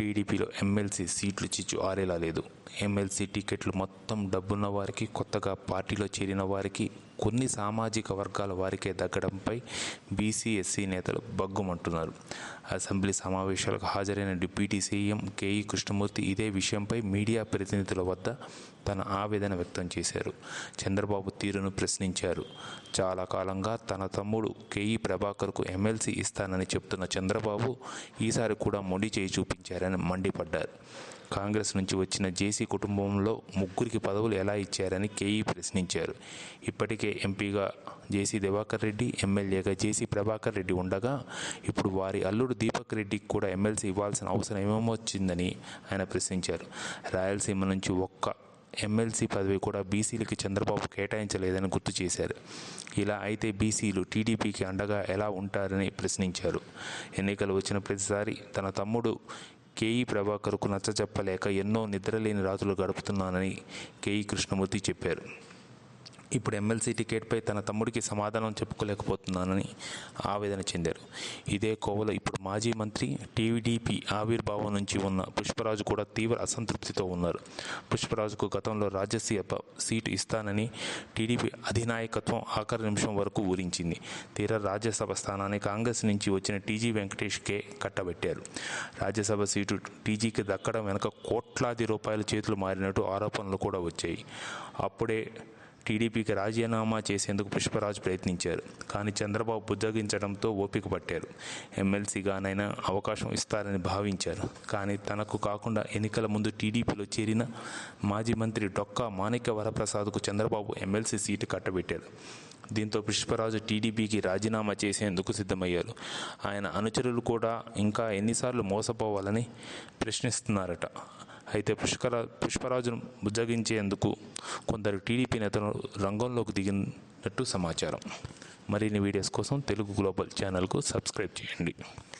టీడీపీలో ఎమ్మెల్సీ సీట్లు చిచ్చు ఆరేలా లేదు. ఎమ్మెల్సీ టికెట్లు మొత్తం డబ్బున్న వారికి కొత్తగా పార్టీలో చేరిన వారికి కొన్ని సామాజిక వర్గాల వారికే దక్కడంపై బీసీ ఎస్సీ నేతలు బగ్గుమంటున్నారు అసెంబ్లీ సమావేశాలకు హాజరైన డిప్యూటీ సీఎం కేఈ కృష్ణమూర్తి ఇదే విషయంపై మీడియా ప్రతినిధుల వద్ద తన ఆవేదన వ్యక్తం చేశారు. చంద్రబాబు తీరును ప్రశ్నించారు. చాలా కాలంగా తన తమ్ముడు కేఈ ప్రభాకర్కు ఎమ్మెల్సీ ఇస్తానని చెప్తున్న చంద్రబాబు ఈసారి కూడా మొండి చేయి చూపించారని మండిపడ్డారు. కాంగ్రెస్ నుంచి వచ్చిన జేసీ కుటుంబంలో ముగ్గురికి పదవులు ఎలా ఇచ్చారని కేఈ ప్రశ్నించారు. ఇప్పటికే ఎంపీగా జేసీ దివాకర్ రెడ్డి ఎమ్మెల్యేగా జేసీ ప్రభాకర్ రెడ్డి ఉండగా ఇప్పుడు వారి అల్లుడు దీపక్ రెడ్డికి కూడా ఎమ్మెల్సీ ఇవ్వాల్సిన అవసరం ఏమొచ్చిందని ఆయన ప్రశ్నించారు. రాయలసీమ నుంచి ఒక్క ఎమ్మెల్సీ పదవి కూడా బీసీలకి చంద్రబాబు కేటాయించలేదని గుర్తు చేశారు. ఇలా అయితే బీసీలు టీడీపీకి అండగా ఎలా ఉంటారని ప్రశ్నించారు. ఎన్నికలు వచ్చిన ప్రతిసారి తన తమ్ముడు కేఈ ప్రభాకర్కు నచ్చచెప్పలేక ఎన్నో నిద్రలేని రాత్రులు గడుపుతున్నానని కేఈ కృష్ణమూర్తి చెప్పారు. ఇప్పుడు ఎమ్మెల్సీ టికెట్పై తన తమ్ముడికి సమాధానం చెప్పుకోలేకపోతున్నానని ఆవేదన చెందారు. ఇదే కోవలో ఇప్పుడు మాజీ మంత్రి టీడీపీ ఆవిర్భావం నుంచి ఉన్న పుష్పరాజు కూడా తీవ్ర అసంతృప్తితో ఉన్నారు. పుష్పరాజుకు గతంలో రాజ్యసభ సీటు ఇస్తానని టీడీపీ అధినాయకత్వం ఆఖరి నిమిషం వరకు ఊరించింది తీరా రాజ్యసభ స్థానాన్ని కాంగ్రెస్ నుంచి వచ్చిన టీజీ వెంకటేష్కే కట్టబెట్టారు. రాజ్యసభ సీటు టీజీకి దక్కడం వెనుక కోట్లాది రూపాయల చేతులు మారినట్టు ఆరోపణలు కూడా వచ్చాయి. అప్పుడే టీడీపీకి రాజీనామా చేసేందుకు పుష్పరాజు ప్రయత్నించారు. కానీ చంద్రబాబు బుజ్జగించడంతో ఓపిక పట్టారు. ఎమ్మెల్సీగానైనా అవకాశం ఇస్తారని భావించారు. కానీ తనకు కాకుండా ఎన్నికల ముందు టీడీపీలో చేరిన మాజీ మంత్రి డొక్కా మాణిక్య వరప్రసాద్కు చంద్రబాబు ఎమ్మెల్సీ సీటు కట్టబెట్టారు. దీంతో పుష్పరాజు టీడీపీకి రాజీనామా చేసేందుకు సిద్ధమయ్యారు. ఆయన అనుచరులు కూడా ఇంకా ఎన్నిసార్లు మోసపోవాలని ప్రశ్నిస్తున్నారట. అయితే పుష్కర పుష్పరాజును బుజ్జగించేందుకు కొందరు టీడీపీ నేతలు రంగంలోకి దిగినట్టు సమాచారం. మరిన్ని వీడియోస్ కోసం తెలుగు గ్లోబల్ ఛానల్కు సబ్స్క్రైబ్ చేయండి.